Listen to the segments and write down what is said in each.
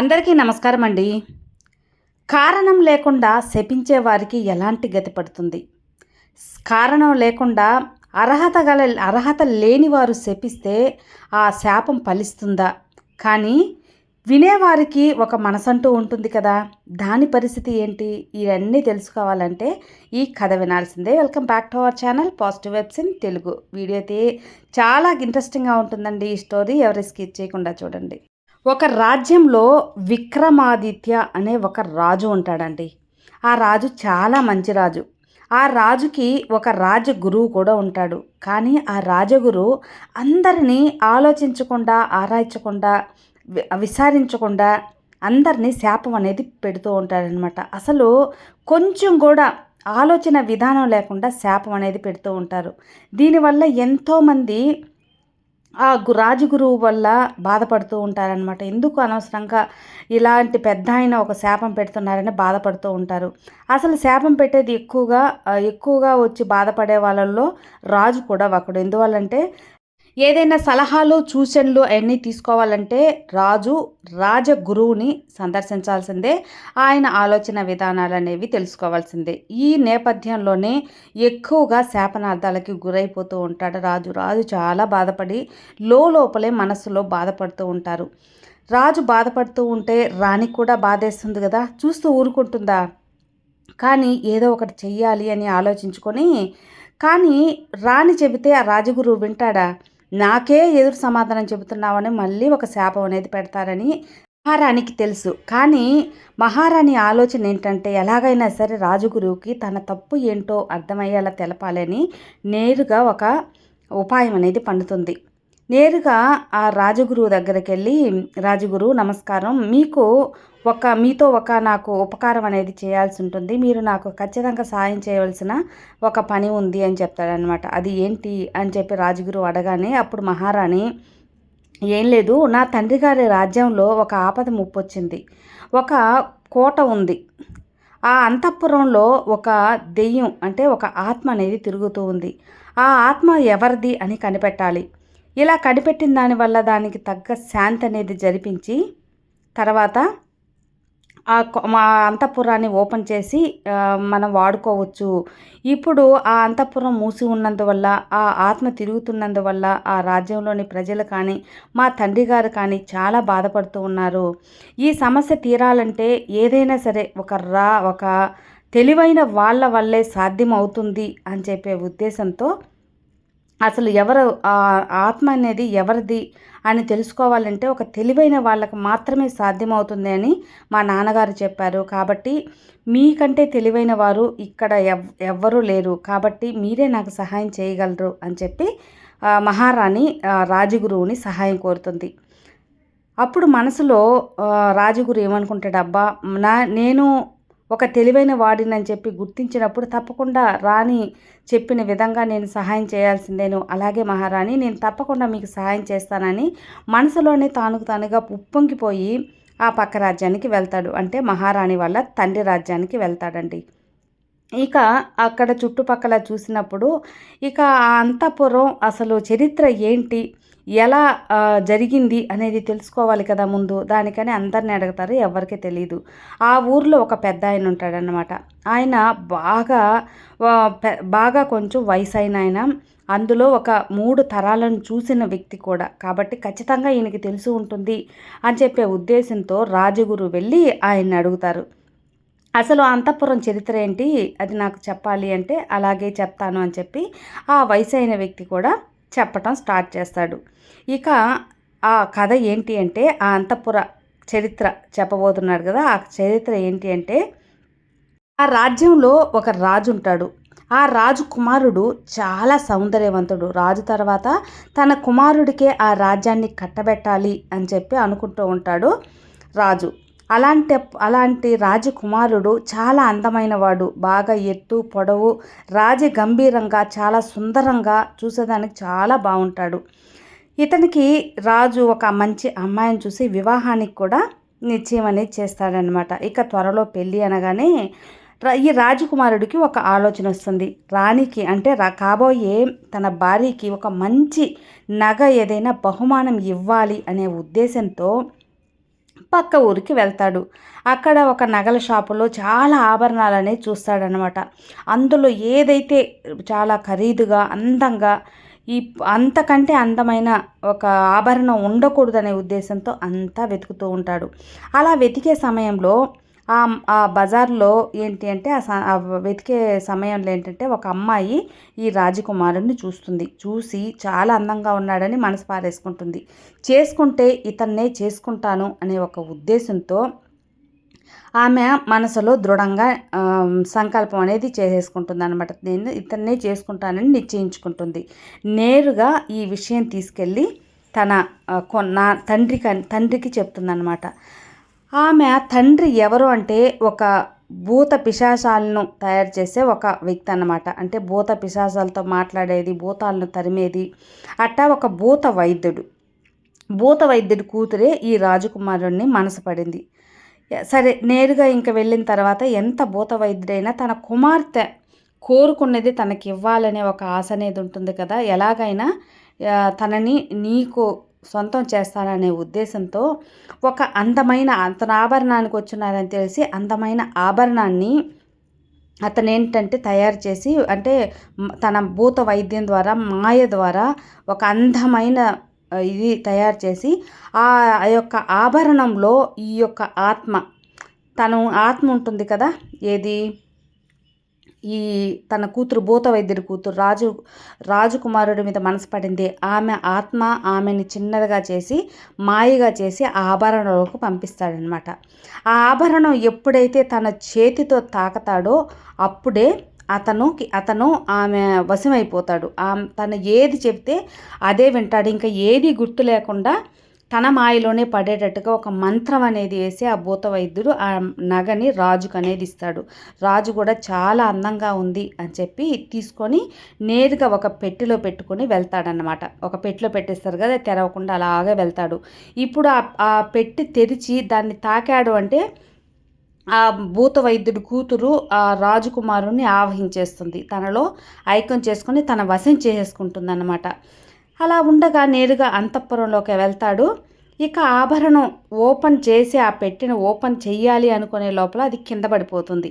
అందరికీ నమస్కారం అండి కారణం లేకుండా శపించే వారికి ఎలాంటి గతి పడుతుంది? కారణం లేకుండా అర్హత గల అర్హత లేని వారు శపిస్తే ఆ శాపం ఫలిస్తుందా? కానీ వినేవారికి ఒక మనసంటూ ఉంటుంది కదా. దాని పరిస్థితి ఏంటి? ఇవన్నీ తెలుసుకోవాలంటే ఈ కథ వినాల్సిందే. Welcome back to our channel positive webs in Telugu. Video అయితే చాలా ఇంట్రెస్టింగ్గా ఉంటుందండి. ఈ స్టోరీ ఎవరు స్కిప్ చేయకుండా చూడండి. ఒక రాజ్యంలో విక్రమాదిత్య అనే ఒక రాజు ఉంటాడండి. ఆ రాజు చాలా మంచి రాజు. ఆ రాజుకి ఒక రాజ గురువు కూడా ఉంటాడు. కానీ ఆ రాజగురు అందరినీ ఆలోచించకుండా ఆరాయించకుండా విసారించకుండా అందరినీ శాపం అనేది పెడుతూ ఉంటాడనమాట అసలు కొంచెం కూడా ఆలోచన విధానం లేకుండా శాపం అనేది పెడుతూ ఉంటారు. దీనివల్ల ఎంతోమంది ఆ రాజగురువు వల్ల బాధపడుతూ ఉంటారనమాట ఎందుకు అనవసరంగా ఇలాంటి పెద్ద ఆయన ఒక శాపం పెడుతున్నారని బాధపడుతూ ఉంటారు. అసలు శాపం పెట్టేది ఎక్కువగా ఎక్కువగా వచ్చి బాధపడే వాళ్ళల్లో రాజు కూడా ఒకడు. ఎందువల్లంటే ఏదైనా సలహాలు సూచనలు అవన్నీ తీసుకోవాలంటే రాజు రాజగురువుని సందర్శించాల్సిందే. ఆయన ఆలోచన విధానాలు అనేవి తెలుసుకోవాల్సిందే. ఈ నేపథ్యంలోనే ఎక్కువగా శాపనార్థాలకి గురైపోతూ ఉంటాడు రాజు. రాజు చాలా బాధపడి లోపలే మనసులో బాధపడుతూ ఉంటారు. రాజు బాధపడుతూ ఉంటే రాణి కూడా బాధేస్తుంది కదా? చూస్తూ ఊరుకుంటుందా? కానీ ఏదో ఒకటి చెయ్యాలి అని ఆలోచించుకొని కానీ రాణి చెబితే ఆ రాజగురువు వింటాడా? నాకే ఎదురు సమాధానం చెబుతున్నావని మళ్ళీ ఒక శాపం అనేది పెడతారని మహారాణికి తెలుసు. కానీ మహారాణి ఆలోచన ఏంటంటే ఎలాగైనా సరే రాజుగురువుకి తన తప్పు ఏంటో అర్థమయ్యేలా తెలపాలని నేరుగా ఒక ఉపాయం అనేది పండుతుంది. నేరుగా ఆ రాజగురువు దగ్గరికి వెళ్ళి రాజగురు నమస్కారం. మీకు ఒక మీతో ఒక నాకు ఉపకారం అనేది చేయాల్సి ఉంటుంది. మీరు నాకు ఖచ్చితంగా సాయం చేయవలసిన ఒక పని ఉంది అని చెప్తాడనమాట అది ఏంటి? అని చెప్పి రాజగురు అడగానే అప్పుడు మహారాణి ఏం లేదు. నా తండ్రి గారి రాజ్యంలో ఒక ఆపద ముప్పొచ్చింది. ఒక కోట ఉంది. ఆ అంతఃపురంలో ఒక దెయ్యం అంటే ఒక ఆత్మ అనేది తిరుగుతూ ఉంది. ఆ ఆత్మ ఎవరిది అని కనిపెట్టాలి. ఇలా కనిపెట్టిన దానివల్ల దానికి తగ్గ శాంతి అనేది జరిపించి తర్వాత ఆ మా అంతఃపురాన్ని ఓపెన్ చేసి మనం వాడుకోవచ్చు. ఇప్పుడు ఆ అంతఃపురం మూసి ఉన్నందువల్ల ఆ ఆత్మ తిరుగుతున్నందువల్ల ఆ రాజ్యంలోని ప్రజలు కానీ మా తండ్రి గారు కానీ చాలా బాధపడుతూ ఉన్నారు. ఈ సమస్య తీరాలంటే ఏదైనా సరే ఒక రా ఒక తెలివైన వాళ్ళ వల్లే సాధ్యం అవుతుంది అని చెప్పే ఉద్దేశంతో అసలు ఎవరు ఆత్మ అనేది ఎవరిది అని తెలుసుకోవాలంటే ఒక తెలివైన వాళ్ళకు మాత్రమే సాధ్యమవుతుంది అని మా నాన్నగారు చెప్పారు. కాబట్టి మీకంటే తెలివైన వారు ఇక్కడ ఎవ్ ఎవ్వరూ లేరు. కాబట్టి మీరే నాకు సహాయం చేయగలరు అని చెప్పి మహారాణి రాజగురువుని సహాయం కోరుతుంది. అప్పుడు మనసులో రాజగురు ఏమనుకుంటాడు అబ్బా నా నేను ఒక తెలివైన వాడినని చెప్పి గుర్తించినప్పుడు తప్పకుండా రాణి చెప్పిన విధంగా నేను సహాయం చేయాల్సిందేను. అలాగే మహారాణి నేను తప్పకుండా మీకు సహాయం చేస్తానని మనసులోనే తానుకు తానుగా ఉప్పొంగిపోయి ఆ పక్క రాజ్యానికి వెళ్తాడు. అంటే మహారాణి వల్ల తండ్రి రాజ్యానికి వెళ్తాడండి. ఇక అక్కడ చుట్టుపక్కల చూసినప్పుడు ఇక ఆ అంతఃపురం అసలు చరిత్ర ఏంటి? ఎలా జరిగింది అనేది తెలుసుకోవాలి కదా ముందు. దానికని అందరిని అడుగుతారు ఎవరికి తెలియదు ఆ ఊర్లో ఒక పెద్ద ఆయన ఉంటాడనమాట ఆయన బాగా బాగా కొంచెం వయసు అయిన ఆయన. అందులో ఒక మూడు తరాలను చూసిన వ్యక్తి కూడా. కాబట్టి ఖచ్చితంగా ఈయనకి తెలిసి ఉంటుంది అని చెప్పే ఉద్దేశంతో రాజగురు వెళ్ళి ఆయన్ని అడుగుతారు. అసలు అంతఃపురం చరిత్ర ఏంటి? అది నాకు చెప్పాలి అంటే అలాగే చెప్తాను అని చెప్పి ఆ వయసు అయిన వ్యక్తి కూడా చెప్పటం స్టార్ట్ చేస్తాడు. ఇక ఆ కథ ఏంటి అంటే ఆ అంతఃపుర చరిత్ర చెప్పబోతున్నాడు కదా ఆ చరిత్ర ఏంటి అంటే ఆ రాజ్యంలో ఒక రాజు ఉంటాడు. ఆ రాజు కుమారుడు చాలా సౌందర్యవంతుడు. రాజు తర్వాత తన కుమారుడికే ఆ రాజ్యాన్ని కట్టబెట్టాలి అని చెప్పి అనుకుంటూ ఉంటాడు రాజు. అలాంటి అలాంటి రాజకుమారుడు చాలా అందమైనవాడు. బాగా ఎత్తు పొడవు రాజ గంభీరంగా చాలా సుందరంగా చూసేదానికి చాలా బాగుంటాడు ఇతనికి రాజు ఒక మంచి అమ్మాయిని చూసి వివాహానికి కూడా నిశ్చయం అనేది చేస్తాడనమాట ఇక త్వరలో పెళ్ళి అనగానే ఈ రాజకుమారుడికి ఒక ఆలోచన వస్తుంది. రాణికి అంటే కాబోయే తన భార్యకి ఒక మంచి నగ ఏదైనా బహుమానం ఇవ్వాలి అనే ఉద్దేశంతో పక్క ఊరికి వెళ్తాడు. అక్కడ ఒక నగల షాపులో చాలా ఆభరణాలు అనేవి చూస్తాడనమాట అందులో ఏదైతే చాలా ఖరీదుగా అందంగా ఈ అంతకంటే అందమైన ఒక ఆభరణం ఉండకూడదనే ఉద్దేశంతో అంతా వెతుకుతూ ఉంటాడు. అలా వెతికే సమయంలో ఆ ఆ బజార్లో ఏంటి అంటే ఆ వెతికే సమయంలో ఏంటంటే ఒక అమ్మాయి ఈ రాజకుమారుని చూస్తుంది. చూసి చాలా అందంగా ఉన్నాడని మనసు పారేసుకుంటుంది. చేసుకుంటే ఇతన్నే చేసుకుంటాను అనే ఒక ఉద్దేశంతో ఆమె మనసులో దృఢంగా సంకల్పం అనేది చేసేసుకుంటుంది అనమాట నేను ఇతన్నే చేసుకుంటానని నిశ్చయించుకుంటుంది. నేరుగా ఈ విషయం తీసుకెళ్ళి తన కొన్న తండ్రికి తండ్రికి చెప్తుందనమాట ఆమె తండ్రి ఎవరు అంటే ఒక భూత పిశాసాలను తయారు చేసే ఒక వ్యక్తి అన్నమాట. అంటే భూత పిశాసాలతో మాట్లాడేది భూతాలను తరిమేది. అట్టా ఒక భూత వైద్యుడు. భూత వైద్యుడి కూతురే ఈ రాజకుమారుణ్ణి మనసు పడింది. సరే నేరుగా ఇంక వెళ్ళిన తర్వాత ఎంత భూత వైద్యుడైనా తన కుమార్తె కోరుకున్నది తనకి ఇవ్వాలనే ఒక ఆశ అనేది ఉంటుంది కదా. ఎలాగైనా తనని నీకు సొంతం చేస్తాననే ఉద్దేశంతో ఒక అందమైన తన ఆభరణానికి వచ్చినారని తెలిసి అందమైన ఆభరణాన్ని అతను ఏంటంటే తయారు చేసి అంటే తన భూత వైద్యం ద్వారా మాయ ద్వారా ఒక అందమైన ఇది తయారు చేసి ఆ ఆ యొక్క ఆభరణంలో ఈ యొక్క ఆత్మ తను ఆత్మ ఉంటుంది కదా ఏది? ఈ తన కూతురు భూత వైద్యుడి కూతురు రాజు రాజకుమారుడి మీద మనసు పడింది. ఆమె ఆత్మ ఆమెని చిన్నదిగా చేసి మాయగా చేసి ఆ ఆభరణంలోకి పంపిస్తాడనమాట ఆ ఆభరణం ఎప్పుడైతే తన చేతితో తాకతాడో అప్పుడే అతనుకి అతను ఆమె వశమైపోతాడు. ఆమె తను ఏది చెప్తే అదే వింటాడు. ఇంకా ఏది గుర్తు లేకుండా తన మాయలోనే పడేటట్టుగా ఒక మంత్రం అనేది వేసి ఆ భూత వైద్యుడు ఆ నగని రాజుకు అనేది ఇస్తాడు. రాజు కూడా చాలా అందంగా ఉంది అని చెప్పి తీసుకొని నేరుగా ఒక పెట్టెలో పెట్టుకొని వెళ్తాడనమాట ఒక పెట్టెలో పెట్టేస్తారు కదా తెరవకుండా అలాగే వెళ్తాడు. ఇప్పుడు ఆ పెట్టి తెరిచి దాన్ని తాకాడు అంటే ఆ భూత వైద్యుడి కూతురు ఆ రాజకుమారుని ఆవహించేస్తుంది. తనలో ఐక్యం చేసుకొని తన వశం చేసేసుకుంటుంది అనమాట అలా ఉండగా నేరుగా అంతఃపురంలోకి వెళ్తాడు. ఇక ఆభరణం ఓపెన్ చేసి ఆ పెట్టిన ఓపెన్ చెయ్యాలి అనుకునే లోపల అది కింద పడిపోతుంది.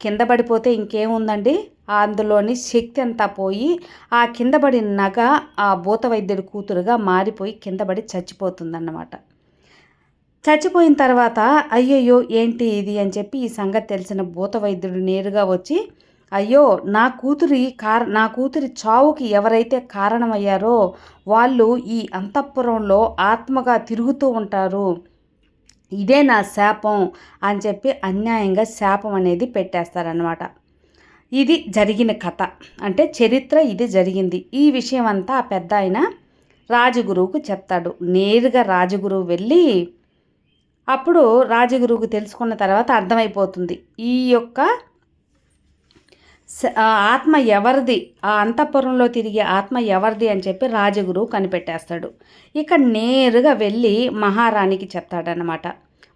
కింద పడిపోతే ఇంకేముందండి? అందులోని శక్తి అంతా పోయి ఆ కింద పడిన నగ ఆ భూత వైద్యుడి కూతురుగా మారిపోయి కింద పడి చచ్చిపోతుందన్నమాట. చచ్చిపోయిన తర్వాత అయ్యయ్యో ఏంటి ఇది? అని చెప్పి ఈ సంగతి తెలిసిన భూత వైద్యుడు నేరుగా వచ్చి అయ్యో నా కూతురి కార నా కూతురి చావుకి ఎవరైతే కారణమయ్యారో వాళ్ళు ఈ అంతఃపురంలో ఆత్మగా తిరుగుతూ ఉంటారు. ఇదే నా శాపం అని చెప్పి అన్యాయంగా శాపం అనేది పెట్టేస్తారనమాట ఇది జరిగిన కథ. అంటే చరిత్ర ఇది జరిగింది. ఈ విషయం అంతా ఆ పెద్ద ఆయన రాజగురువుకు చెప్తాడు. నేరుగా రాజగురువు వెళ్ళి అప్పుడు రాజగురువుకు తెలుసుకున్న తర్వాత అర్థమైపోతుంది. ఈ యొక్క ఆత్మ ఎవరిది? ఆ అంతఃపురంలో తిరిగే ఆత్మ ఎవరిది అని చెప్పి రాజగురువు కనిపెట్టేస్తాడు. ఇక నేరుగా వెళ్ళి మహారాణికి చెప్తాడనమాట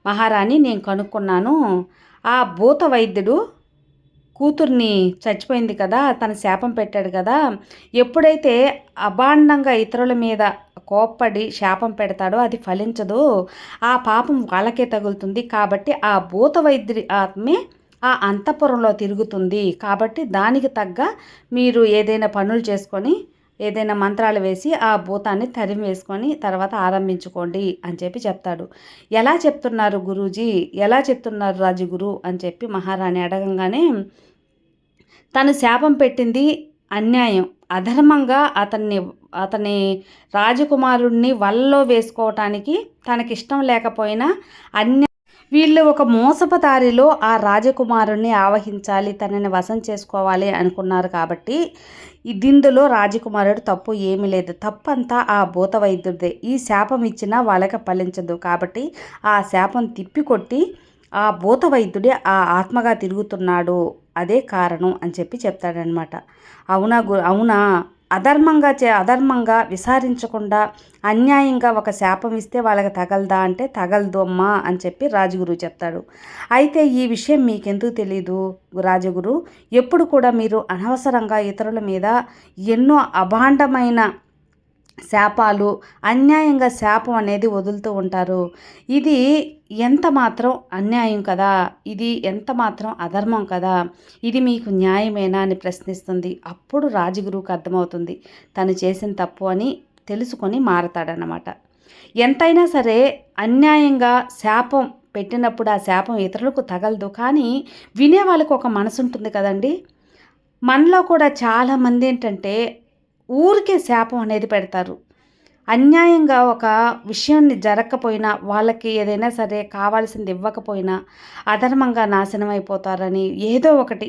మహారాణి నేను కనుక్కున్నాను. ఆ భూత వైద్యుడు కూతుర్ని చచ్చిపోయింది కదా తన శాపం పెట్టాడు కదా ఎప్పుడైతే అభాండంగా ఇతరుల మీద కోప్పడి శాపం పెడతాడో అది ఫలించదు. ఆ పాపం వాళ్ళకే తగులుతుంది. కాబట్టి ఆ భూత వైద్యుడి ఆత్మే ఆ అంతఃపురంలో తిరుగుతుంది. కాబట్టి దానికి తగ్గ మీరు ఏదైనా పనులు చేసుకొని ఏదైనా మంత్రాలు వేసి ఆ భూతాన్ని తరిమి వేసుకొని తర్వాత ఆరంభించుకోండి అని చెప్పి చెప్తాడు. ఎలా చెప్తున్నారు గురూజీ? ఎలా చెప్తున్నారు రాజుగురు? అని చెప్పి మహారాణి అడగంగానే తను శాపం పెట్టింది అన్యాయం. అధర్మంగా అతన్ని అతని రాజకుమారుణ్ణి వల్లో వేసుకోవటానికి తనకిష్టం లేకపోయినా అన్య వీళ్ళు ఒక మోసపు దారిలో ఆ రాజకుమారుణ్ణి ఆవహించాలి తనని వశం చేసుకోవాలి అనుకున్నారు కాబట్టి దిందులో దీందులో రాజకుమారుడు తప్పు ఏమీ లేదు. తప్పంతా ఆ భూత వైద్యుడిదే ఈ శాపం ఇచ్చినా వాళ్ళకి ఫలించదు కాబట్టి ఆ శాపం తిప్పికొట్టి ఆ భూత వైద్యుడే ఆ ఆత్మగా తిరుగుతున్నాడు. అదే కారణం అని చెప్పి చెప్తాడనమాట అవునా గు అవునా? అధర్మంగా చే అధర్మంగా విసారించకుండా అన్యాయంగా ఒక శాపం ఇస్తే వాళ్ళకి తగలదా అంటే తగలదు అమ్మా అని చెప్పి రాజగురు చెప్తాడు. అయితే ఈ విషయం మీకెందుకు తెలీదు రాజగురు? ఎప్పుడు కూడా మీరు అనవసరంగా ఇతరుల మీద ఎన్నో అభాండమైన శాపాలు అన్యాయంగా శాపం అనేది వదులుతూ ఉంటారు. ఇది ఎంత మాత్రం అన్యాయం కదా? ఇది ఎంత మాత్రం అధర్మం కదా? ఇది మీకు న్యాయమేనా అని ప్రశ్నిస్తుంది. అప్పుడు రాజగురువుకు అర్థమవుతుంది. తను చేసిన తప్పు అని తెలుసుకొని మారతాడనమాట ఎంతైనా సరే అన్యాయంగా శాపం పెట్టినప్పుడు ఆ శాపం ఇతరులకు తగలదు. కానీ వినే వాళ్ళకు ఒక మనసు ఉంటుంది కదండి. మనలో కూడా చాలామంది ఏంటంటే ఊరికే శాపం అనేది పెడతారు. అన్యాయంగా ఒక విషయాన్ని జరగకపోయినా వాళ్ళకి ఏదైనా సరే కావాల్సింది ఇవ్వకపోయినా అధర్మంగా నాశనం అయిపోతారని ఏదో ఒకటి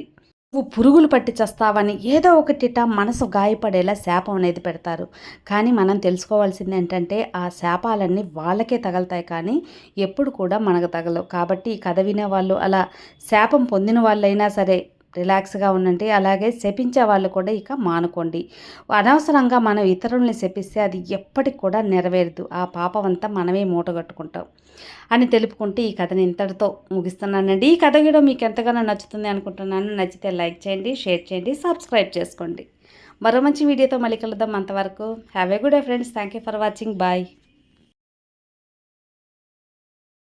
నువ్వు పురుగులు పట్టి చస్తావని ఏదో ఒకటిట మనసు గాయపడేలా శాపం అనేది పెడతారు. కానీ మనం తెలుసుకోవాల్సింది ఏంటంటే ఆ శాపాలన్నీ వాళ్ళకే తగలుతాయి కానీ ఎప్పుడు కూడా మనకు తగలవు. కాబట్టి ఈ కథ వినే వాళ్ళు అలా శాపం పొందిన వాళ్ళైనా సరే రిలాక్స్గా ఉండండి. అలాగే శపించే వాళ్ళు కూడా ఇక మానుకోండి. అనవసరంగా మనం ఇతరుల్ని శపిస్తే అది ఎప్పటికి కూడా నెరవేరదు. ఆ పాపం అంతా మనమే మూటగట్టుకుంటాం అని తెలుపుకుంటూ ఈ కథని ఇంతటితో ముగిస్తున్నానండి. ఈ కథ కూడా మీకు ఎంతగానో నచ్చుతుంది అనుకుంటున్నాను. నచ్చితే లైక్ చేయండి షేర్ చేయండి సబ్స్క్రైబ్ చేసుకోండి. మరో మంచి వీడియోతో మళ్ళీ కలుద్దాం అంతవరకు. Have a good day friends. Thank you for watching. Bye.